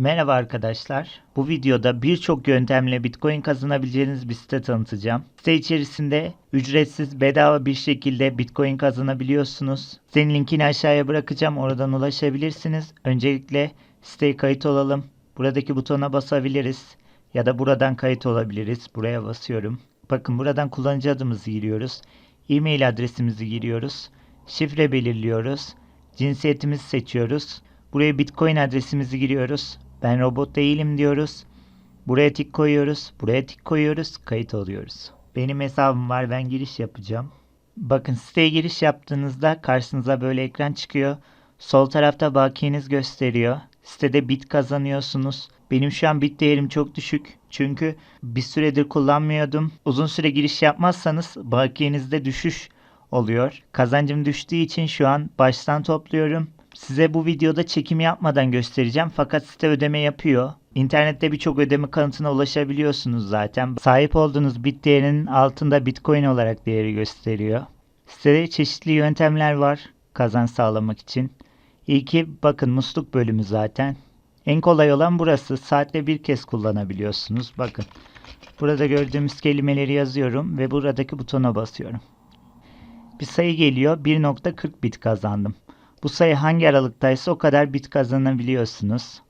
Merhaba arkadaşlar. Bu videoda birçok yöntemle Bitcoin kazanabileceğiniz bir site tanıtacağım. Site içerisinde ücretsiz bedava bir şekilde Bitcoin kazanabiliyorsunuz. Sitenin linkini aşağıya bırakacağım. Oradan ulaşabilirsiniz. Öncelikle siteye kayıt olalım. Buradaki butona basabiliriz. Ya da buradan kayıt olabiliriz. Buraya basıyorum. Bakın buradan kullanıcı adımızı giriyoruz. E-mail adresimizi giriyoruz. Şifre belirliyoruz. Cinsiyetimizi seçiyoruz. Buraya Bitcoin adresimizi giriyoruz. Ben robot değilim diyoruz. Buraya tik koyuyoruz. Buraya tik koyuyoruz. Kayıt oluyoruz. Benim hesabım var. Ben giriş yapacağım. Bakın siteye giriş yaptığınızda karşınıza böyle ekran çıkıyor. Sol tarafta bakiyeniz gösteriyor. Sitede bit kazanıyorsunuz. Benim şu an bit değerim çok düşük. Çünkü bir süredir kullanmıyordum. Uzun süre giriş yapmazsanız bakiyenizde düşüş oluyor. Kazancım düştüğü için şu an baştan topluyorum. Size bu videoda çekim yapmadan göstereceğim fakat site ödeme yapıyor. İnternette birçok ödeme kanıtına ulaşabiliyorsunuz zaten. Sahip olduğunuz bit değerinin altında Bitcoin olarak değeri gösteriyor. Sitede çeşitli yöntemler var kazanç sağlamak için. İlki bakın musluk bölümü zaten. En kolay olan burası. Saatte bir kez kullanabiliyorsunuz. Bakın. Burada gördüğümüz kelimeleri yazıyorum ve buradaki butona basıyorum. Bir sayı geliyor. 1.40 bit kazandım. Bu sayı hangi aralıktaysa o kadar bit kazanabiliyorsunuz.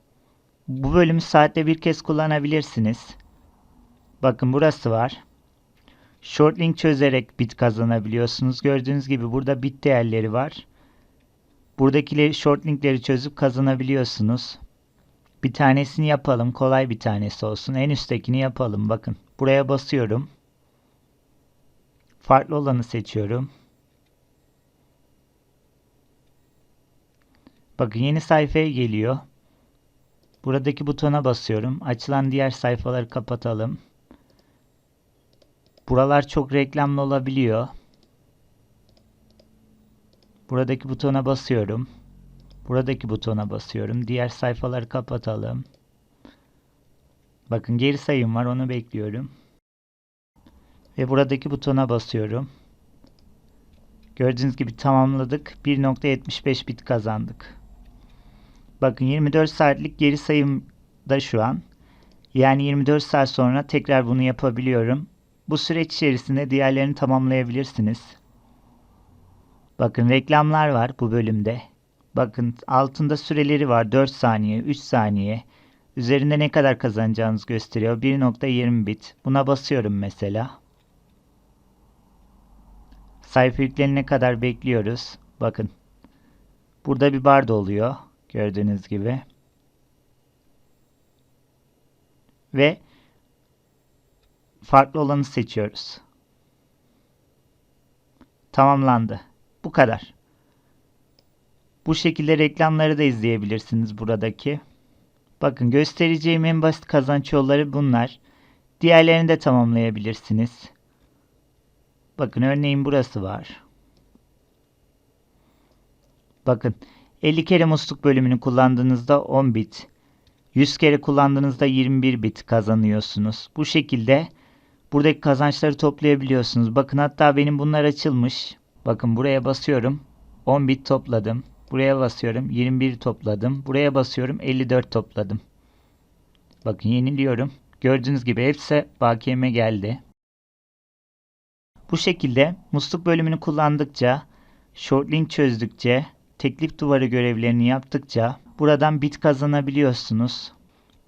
Bu bölümü saatte bir kez kullanabilirsiniz. Bakın burası var. Short link çözerek bit kazanabiliyorsunuz. Gördüğünüz gibi burada bit değerleri var. Buradakileri short linkleri çözüp kazanabiliyorsunuz. Bir tanesini yapalım. Kolay bir tanesi olsun. En üsttekini yapalım. Bakın. Buraya basıyorum. Farklı olanı seçiyorum. Bakın yeni sayfaya geliyor. Buradaki butona basıyorum. Açılan diğer sayfaları kapatalım. Buralar çok reklamlı olabiliyor. Buradaki butona basıyorum. Buradaki butona basıyorum. Diğer sayfaları kapatalım. Bakın geri sayım var onu bekliyorum. Ve buradaki butona basıyorum. Gördüğünüz gibi tamamladık. 1.75 bit kazandık. Bakın 24 saatlik geri sayım da şu an. Yani 24 saat sonra tekrar bunu yapabiliyorum. Bu süreç içerisinde diğerlerini tamamlayabilirsiniz. Bakın reklamlar var bu bölümde. Bakın altında süreleri var 4 saniye, 3 saniye. Üzerinde ne kadar kazanacağınızı gösteriyor. 1.20 bit. Buna basıyorum mesela. Sayfa yüklenene kadar bekliyoruz. Bakın. Burada bir bar da oluyor. Gördüğünüz gibi. Ve farklı olanı seçiyoruz. Tamamlandı. Bu kadar. Bu şekilde reklamları da izleyebilirsiniz buradaki. Bakın göstereceğim en basit kazanç yolları bunlar. Diğerlerini de tamamlayabilirsiniz. Bakın örneğin burası var. Bakın 50 kere musluk bölümünü kullandığınızda 10 bit, 100 kere kullandığınızda 21 bit kazanıyorsunuz. Bu şekilde buradaki kazançları toplayabiliyorsunuz. Bakın hatta benim bunlar açılmış. Bakın buraya basıyorum. 10 bit topladım. Buraya basıyorum. 21 topladım. Buraya basıyorum. 54 topladım. Bakın yeniliyorum. Gördüğünüz gibi hepsi bakiyeme geldi. Bu şekilde musluk bölümünü kullandıkça, short link çözdükçe, teklif duvarı görevlerini yaptıkça buradan bit kazanabiliyorsunuz.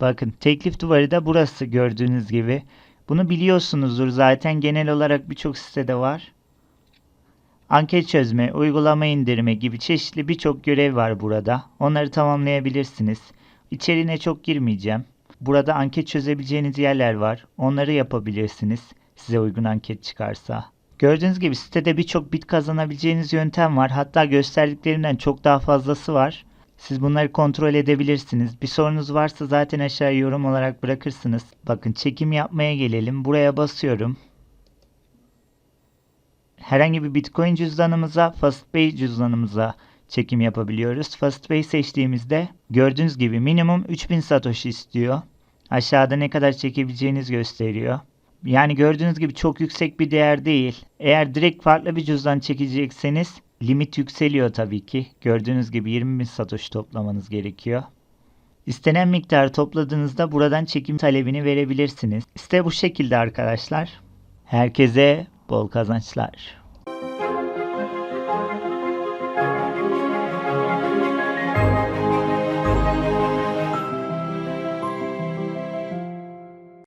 Bakın teklif duvarı da burası gördüğünüz gibi. Bunu biliyorsunuzdur zaten genel olarak birçok sitede var. Anket çözme, uygulama indirme gibi çeşitli birçok görev var burada. Onları tamamlayabilirsiniz. İçeriğine çok girmeyeceğim. Burada anket çözebileceğiniz yerler var. Onları yapabilirsiniz. Size uygun anket çıkarsa. Gördüğünüz gibi sitede birçok bit kazanabileceğiniz yöntem var. Hatta gösterdiklerimden çok daha fazlası var. Siz bunları kontrol edebilirsiniz. Bir sorunuz varsa zaten aşağıya yorum olarak bırakırsınız. Bakın çekim yapmaya gelelim. Buraya basıyorum. Herhangi bir Bitcoin cüzdanımıza, FastPay cüzdanımıza çekim yapabiliyoruz. FastPay seçtiğimizde gördüğünüz gibi minimum 3000 Satoshi istiyor. Aşağıda ne kadar çekebileceğiniz gösteriyor. Yani gördüğünüz gibi çok yüksek bir değer değil. Eğer direkt farklı bir cüzdan çekecekseniz limit yükseliyor tabii ki. Gördüğünüz gibi 20.000 Satoshi toplamanız gerekiyor. İstenen miktarı topladığınızda buradan çekim talebini verebilirsiniz. Site bu şekilde arkadaşlar. Herkese bol kazançlar.